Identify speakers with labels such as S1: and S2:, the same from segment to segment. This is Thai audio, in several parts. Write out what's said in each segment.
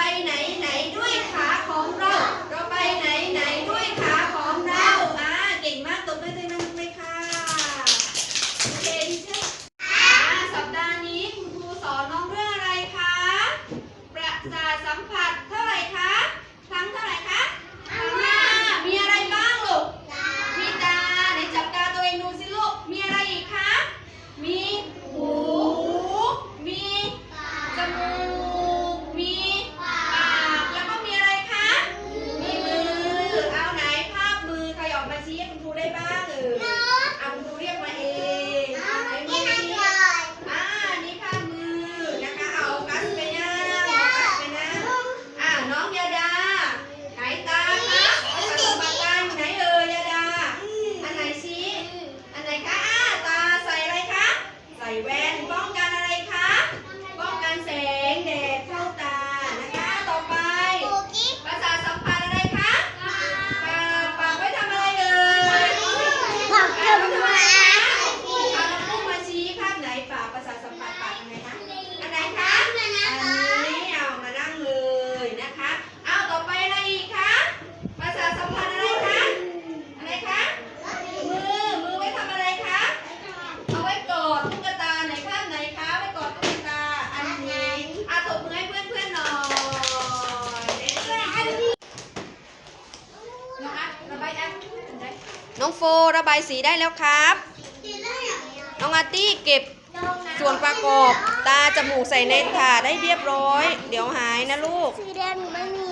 S1: ไปไหน โฟระบายสีได้แล้วครับน้องอาร์ตี้เก็บส่วนประกอบตาจมูกใส่ในถาดได้เรียบร้อย เดี๋ยวหายนะลูก
S2: สีแดงหนูไม่มี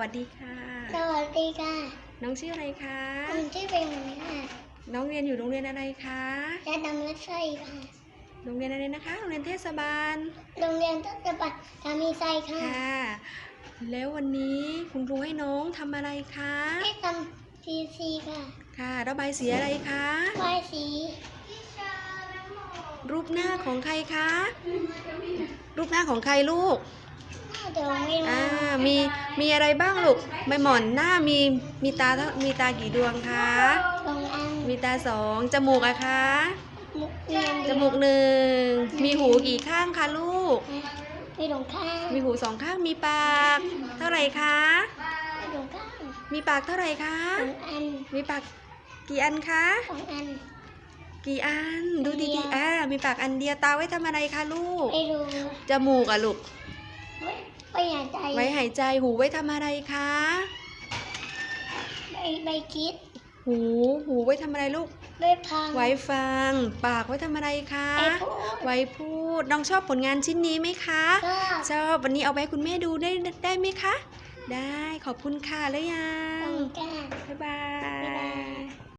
S1: วัสดีค่ะ
S2: สวัสดีค่ะ
S1: น้องชื่ออะไรคะ
S2: ผมชื่อเป็นหนูค่ะ
S1: น้องเรียนอยู่โรงเรียนอะไรคะ
S2: และนำรถไฟค่ะ
S1: โรงเรียนอะไรนะคะ โรงเรียนเทศบาล
S2: โรงเรียนต้นฉบับสามีไซค่ะ
S1: ค่ะ แล้ววันนี้คุณครูให้น้องทำอะไรคะ
S2: ให้ทำซีซีค่ะ
S1: ค่ะระบายสีอะไรคะ
S2: ป้ายสี
S1: รูปหน้าของใครคะ รูปหน้าของใครลูก
S2: เดี๋ยวไม่
S1: อ่า
S2: มี
S1: มีมีอะไรบ้างลูกใบหมอนหน้ามีมีตาเท่ามีตากี่ดวงคะ
S2: ตรงอัน
S1: มีตาสองจมูกอะคะ
S2: มุกเรียน
S1: จมูกหนึ่งมีหูกี่ข้างคะลูก
S2: มีหลงข้าง
S1: มีหูสองข้างมีปาก เท่าไหร่คะ
S2: มีหลงข้าง
S1: มีปากเท่าไหร่คะ
S2: สองอัน
S1: มีปากกี่อันคะ
S2: สองอัน
S1: กี่อันดู
S2: อันเดี
S1: ดี
S2: ยว
S1: ๆอ่ามีปากอันเดียวตาไว้ทำอะไรคะลูก
S2: ไม่รู้
S1: จมูกอะลูก
S2: ไม่ไม่อยากใจ
S1: ไว้หายใจหูไว้ทำอะไรคะ
S2: ใบใบคิด
S1: หูหูไว้ทำอะไรลูก
S2: ใบพัง
S1: ไว้ฟัง ปากไว้ทำอะไรคะ
S2: ไว้พูด
S1: ไว้พูดน้องชอบผลงานชิ้นนี้ไหมคะ
S2: ก็
S1: ชอบวันนี้เอาไปให้คุณแม่ดูได้ได้ไหมคะ ได้ขอบคุณค่ะแล้วยัง